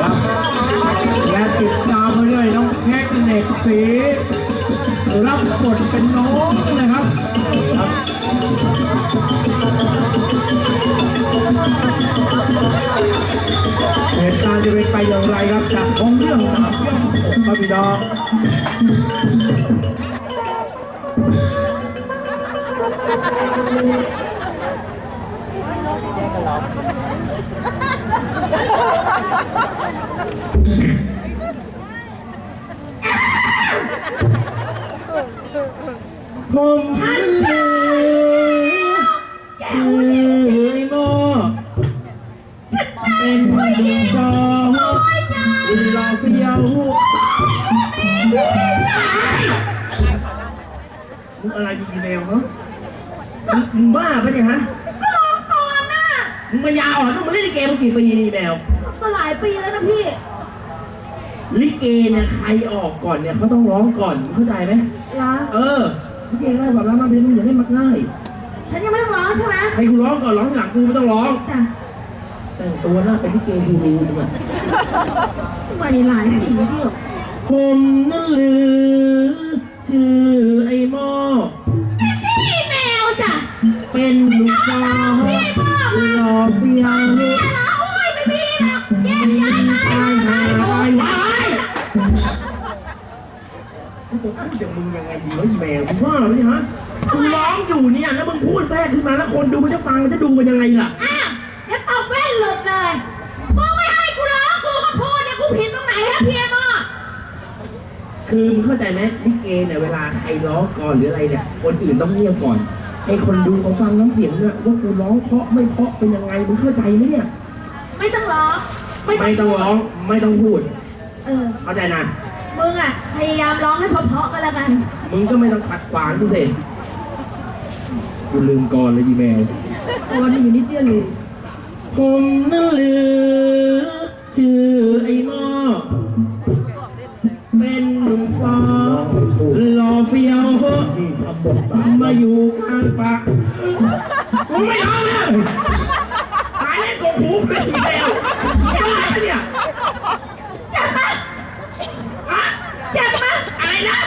ครับและติดตามมาด้วยน้องแพ็กเน็กสีรับบทเป็นน้องนะครับเหตุการณ์จะเป็นไปอย่างไรครับจากของเรื่องนะครับเรื่องผมครับพี่น้อ ผมฉันเจอคือไอ้โมเป็นผู้หญิงจอรอเฟียวหัวมึงอะไรจะกินแมวเหรอมึงบ้าปะเนี่ยฮะก็ร้องก่อนน่ะมึงมายาอ่อนมึงมาเล่นลิเกมากี่ปีนี่แมวก็หลายปีแล้วนะพี่ ลิเกเนี่ยใครออกก่อนเนี่ยเขาต้องร้องก่อนเข้าใจไหมร้องเออ เกได้แบบร้องมาเป็นมึงอย่าเล่นมักง่ายฉันยังไม่ต้องร้องใช่ไหมให้กูร้องก่อนร้องทีหลังกูไม่ต้องร้องจ้ะแต่งตัวหน้าเป็นลิเกฮูรูมึงอะมาในหลายปีพี่หรอกผมนั่นหรือชื่อไอ้หม้อพี่แมวจ้ะเป็นลูกสาวรอเฟียว กูจะพูดอย่างมึงยังไงดีวะอีแมวมึงว่าเหรอเนี่ยฮะกูร้องอยู่เนี่ยแล้วมึงพูดแทรกขึ้นมาแล้วคนดูมันจะฟังมันจะดูมันยังไงล่ะ อ้าวเดี๋ยวตบแว่นหลุดเลยมึงไม่ให้กูร้องกูก็พูดเนี่ยกูผิดตรงไหนฮะพี่แมวคือมึงเข้าใจไหมลิเกเนี่ยเวลาใครร้องก่อนหรืออะไรเนี่ยคนอื่นต้องเงียบก่อนให้คนดูเขาฟังน้ำเสียงเนี่ยว่ากูร้องเพราะไม่เพราะเป็นยังไงมึงเข้าใจไหมเนี่ยไม่ต้องร้องไม่ต้องร้องไม่ต้องพูด เออเข้าใจนะ มึงอะพยายามร้องให้เพราะๆก็แล้วกัน มึงก็ไม่ต้องขัดขวางกูสิกูลืมก่อนเลยอีแมวตัวนี้อยู่นิดเดียวเลยผมนั่นหรือชื่อไอ้หม้อเป็นหนุ่มฟ้ารอเฟียวมาอยู่กลางปะกูไม่ร้องเลยตายเล่นโกหูเลยอีแมวบ้าปะเนี่ย เจ็บปะ ฮะ เจ็บปะ อะไรนะ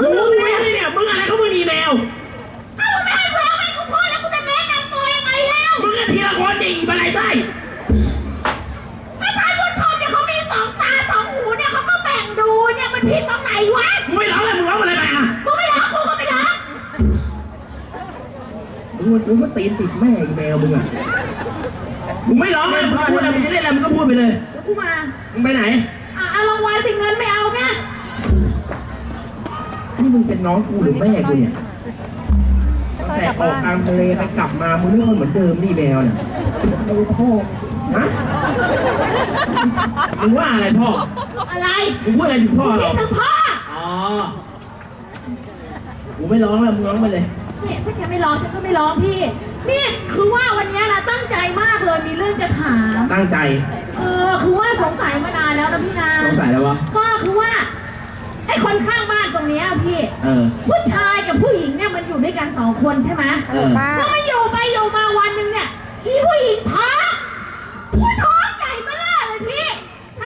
กูไม่ได้เนี่ยมึงอะไรเขามึงอี แมวถ้ามึงไม่ให้กูร้องให้กูพูดแล้วกูจะแนะนำตัวยังไงแล้วมึงอะทีละคนดิอีบันไลไส้ถ้าท่านผู้ชมเนี่ยเขามีสองตาสองหูเนี่ยเขาก็แบ่งดูเนี่ยมันผิดตรงไหนวะมึงไม่ร้องเลยมึงร้องอะไรไปอะมึงไม่ร้องกูก็ไม่ร้องมึงมึงก็ตีนติดแม่อีแมวมึงอะมึงไม่ร้องเลยมึงพูดอะไรมึงจะเล่นอะไรมึงก็พูดไปเลยเดี๋ยวกูมามึงไปไหนอะเอารางวัลสิเงินไม่เอาไงนี่มึงเป็นน้องกูหรือแม่กูเนี่ยตั้ง แต่ออกกลางทะเลไปกลับมามึงไม่คนเหมือนเดิมนี่แมวเนี่ยมึงพ่อฮะมึงว่าอะไรพ่ออะไรมึงพูดอะไรถึงพ่อคิเราดถึงพ่ออ๋อกูไม่ร้องแล้วมึงร้องไปเลย เนี่ยถ้าแกไม่ร้องฉันก็ไม่ร้องพี่ นี่คือว่าวันเนี้ยนะตั้งใจมากเลยมีเรื่องจะถาม ตั้งใจเออคือว่าสงสัยมานานแล้วนะพี่นาสงสัยแล้ววะก็คือว่าไอ้คนข้างบ้านตรงเนี้ยพี่ เออ ผู้ชายกับผู้หญิงเนี่ย มันอยู่ด้วยกันสองคนใช่ไหมเออแล้วมันอยู่ไปอยู่มาวันหนึ่งเนี่ยอีผู้หญิงท้